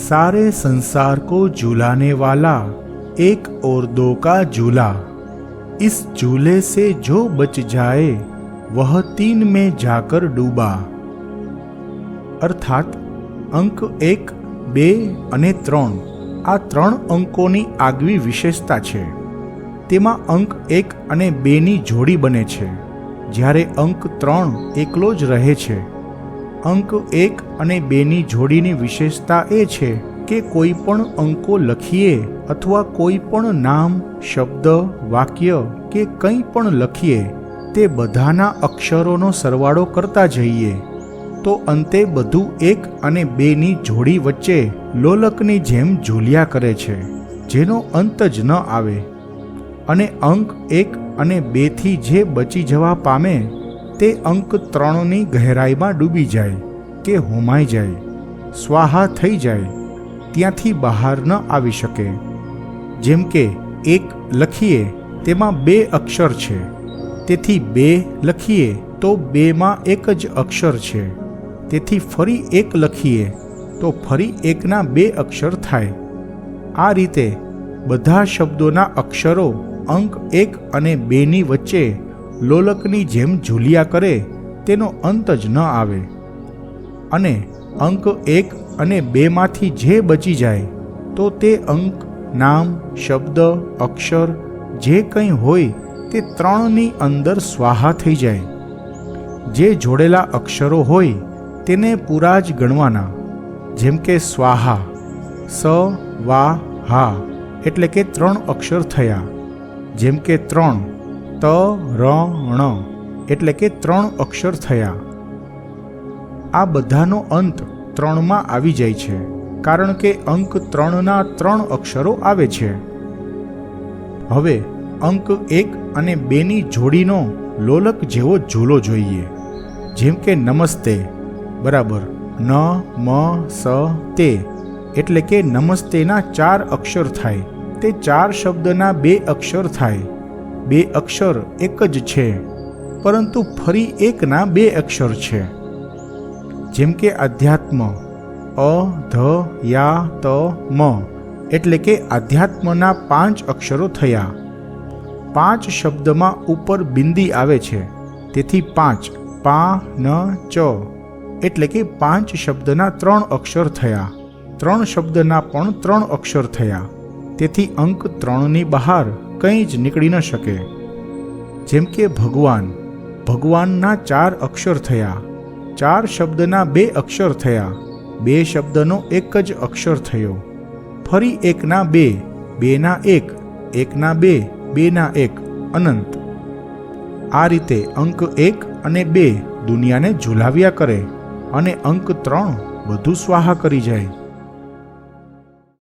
सारे संसार को झूलाने वाला एक और दो का झूला इस झूले से जो बच जाए वह तीन में जाकर डूबा અર્થાત અંક એક બે અને ત્રણ આ ત્રણ અંકોની આગવી વિશેષતા છે તેમાં અંક એક અને બેની જોડી બને છે જ્યારે અંક ત્રણ એકલો જ રહે છે અંક એક અને બેની જોડીની વિશેષતા એ છે કે કોઈ પણ અંકો લખીએ અથવા કોઈ પણ નામ, શબ્દ, વાક્ય કે કંઈ પણ લખીએ, તે બધાના અક્ષરોનો સરવાળો કરતા જઈએ. તો અંતે બધું એક અને બેની જોડી વચ્ચે લોલકની જેમ ઝૂલ્યા કરે છે, જેનો અંત જ ન આવે. અને અંક એક અને બેથી જે બચી જવા પામે તે અંક ત્રણની ગહેરાઈમાં ડૂબી જાય કે હોમાઈ જાય, સ્વાહા થઈ જાય, ત્યાંથી બહાર ન આવી શકે. જેમ કે એક લખીએ તેમાં બે અક્ષર છે, તેથી બે લખીએ તો બેમાં એક જ અક્ષર છે, તેથી ફરી એક લખીએ તો ફરી એકના બે અક્ષર થાય. આ રીતે બધા શબ્દોના અક્ષરો અંક એક અને બેની વચ્ચે લોલકની જેમ ઝૂલિયા કરે, તેનો અંત જ ન આવે. અને અંક એક અને બેમાંથી જે બચી જાય, તો તે અંક, નામ, શબ્દ, અક્ષર, જે કંઈ હોય, તે ત્રણની અંદર સ્વાહા થઈ જાય. જે જોડેલા અક્ષરો હોય, તેને પૂરા જ ગણવાના. જેમ કે સ્વાહા, સ, વા, હા, એટલે કે ત્રણ અક્ષર થયા. જેમ કે ત્રણ ત, ર, ણ એટલે કે ત્રણ અક્ષર થયા. આ બધાનો અંત ત્રણમાં આવી જાય છે, કારણ કે અંક ત્રણના ત્રણ અક્ષરો આવે છે. હવે અંક એક અને બેની જોડીનો લોલક જેવો ઝૂલો જોઈએ, જેમ કે નમસ્તે, બરાબર, ન, મ, સ, તે, એટલે કે નમસ્તેના ચાર અક્ષર થાય, તે ચાર શબ્દના બે અક્ષર થાય. બે અક્ષર એક જ છે, પરંતુ ફરી એકના બે અક્ષર છે. જેમ કે આધ્યાત્મ અ, ધ, યા, ત, મ, એટલે કે આધ્યાત્મના પાંચ અક્ષરો થયા. પાંચ શબ્દમાં ઉપર બિંદી આવે છે, તેથી પાંચ, પા, ન, ચ, એટલે કે પાંચ શબ્દના ત્રણ અક્ષર થયા. ત્રણ શબ્દના પણ ત્રણ અક્ષર થયા. તેથી અંક ત્રણની બહાર કંઈ જ નીકળી ન શકે. જેમ કે ભગવાન. ભગવાનના ચાર અક્ષર થયા. ચાર શબ્દના બે અક્ષર થયા. બે શબ્દનો એક જ અક્ષર થયો. ફરી એકના બે, બેના એક, એકના બે, બેના એક, અનંત. આ રીતે અંક એક અને બે દુનિયાને ઝુલાવ્યા કરે અને અંક ત્રણ બધું સ્વાહા કરી જાય.